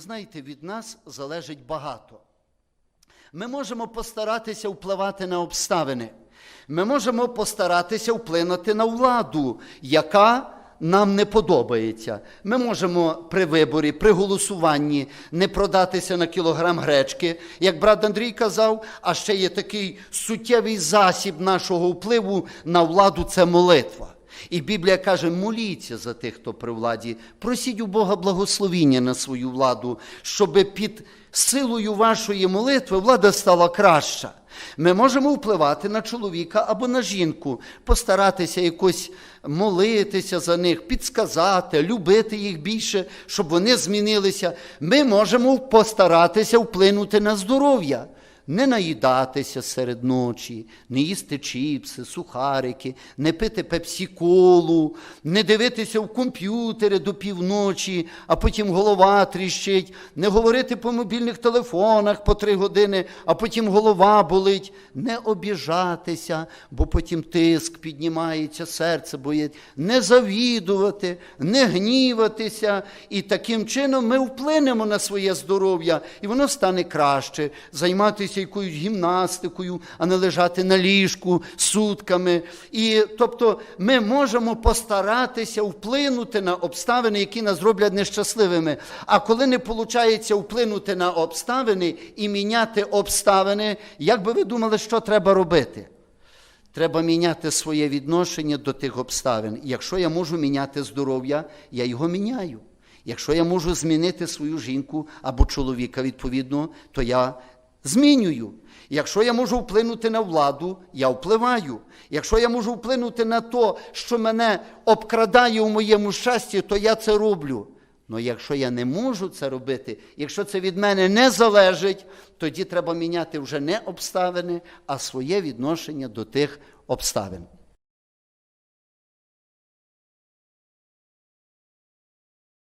Знаєте, від нас залежить багато. Ми можемо постаратися впливати на обставини. Ми можемо постаратися вплинути на владу, яка нам не подобається. Ми можемо при виборі, при голосуванні не продатися на кілограм гречки, як брат Андрій казав, а ще є такий суттєвий засіб нашого впливу на владу це молитва. І Біблія каже: моліться за тих, хто при владі, просіть у Бога благословіння на свою владу, щоб під силою вашої молитви влада стала краща. Ми можемо впливати на чоловіка або на жінку, постаратися якось молитися за них, підсказати, любити їх більше, щоб вони змінилися. Ми можемо постаратися вплинути на здоров'я не наїдатися серед ночі, не їсти чіпси, сухарики, не пити пепсі-колу, не дивитися в комп'ютери до півночі, а потім голова тріщить, не говорити по мобільних телефонах по три години, а потім голова болить, не обіжатися, бо потім тиск піднімається, серце боїть, не завідувати, не гніватися. І таким чином ми вплинемо на своє здоров'я, і воно стане краще, займатися якоюсь гімнастикою, а не лежати на ліжку сутками. І тобто ми можемо постаратися вплинути на обставини, які нас роблять нещасливими. А коли не виходить вплинути на обставини і міняти обставини, як би ви думали, що треба робити? Треба міняти своє відношення до тих обставин. Якщо я можу міняти здоров'я, я його міняю. Якщо я можу змінити свою жінку або чоловіка, відповідно, то я змінюю. Якщо я можу вплинути на владу, я впливаю. Якщо я можу вплинути на те, що мене обкрадає у моєму щасті, то я це роблю. Але якщо я не можу це робити, якщо це від мене не залежить, тоді треба міняти вже не обставини, а своє відношення до тих обставин.